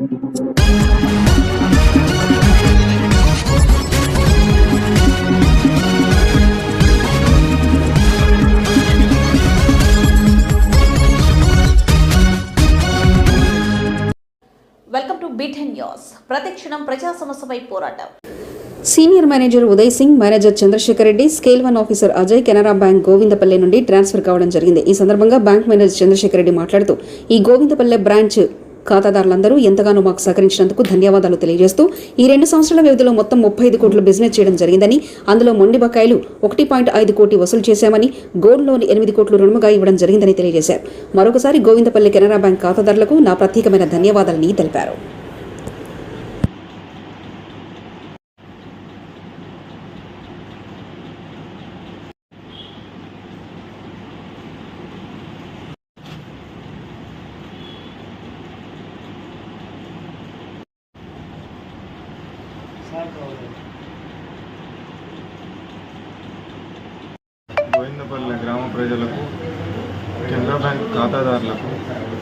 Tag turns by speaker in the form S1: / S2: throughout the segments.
S1: Welcome to beaten news ప్రతిక్షణం ప్రజా సమస్యపై పోరాటం.
S2: Senior manager Uday Singh manager Chandrashekar Reddy scale one officer Ajay Canara bank Govindapalle నుండి transfer కావడం జరిగింది. ఈ సందర్భంగా బ్యాంక్ మేనేజర్ చంద్రశేఖర్ రెడ్డి మాట్లాడుతూ ఈ గోవిందపల్లె బ్రాంచ్ ఖాతాదారులందరూ ఎంతగానో మాకు సహకరించినందుకు ధన్యవాదాలు తెలియజేస్తూ ఈ రెండు సంవత్సరాల వ్యవధిలో మొత్తం ముప్పై ఐదు కోట్లు బిజినెస్ చేయడం జరిగిందని అందులో మొండి బకాయిలు ఒకటి పాయింట్ ఐదు కోటి వసూలు చేశామని గోల్డ్ లోన్ ఎనిమిది కోట్లు రుణముగా ఇవ్వడం జరిగిందని తెలియజేశారు. మరొకసారి గోవిందపల్లి కెనరా బ్యాంక్ ఖాతాదారులకు నా ప్రత్యేకమైన ధన్యవాదాలని తెలిపారు.
S3: గోవిందపల్లె గ్రామ ప్రజలకు కెనరా బ్యాంక్ ఖాతాదారులకు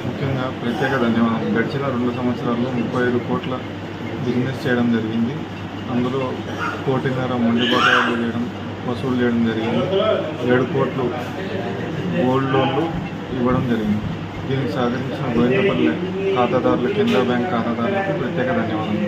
S3: ముఖ్యంగా ప్రత్యేక ధన్యవాదాలు గడిచిన రెండు సంవత్సరాల్లో ముప్పై ఐదు కోట్ల బిజినెస్ చేయడం జరిగింది. అందులో కోటిన్నర మొండి బకాయిలు చేయడం వసూలు చేయడం జరిగింది. ఏడు కోట్లు గోల్డ్ లోన్లు ఇవ్వడం జరిగింది. దీనికి సహకరించిన గోవిందపల్లె ఖాతాదారులు కెనరా బ్యాంక్ ఖాతాదారులకు ప్రత్యేక ధన్యవాదాలు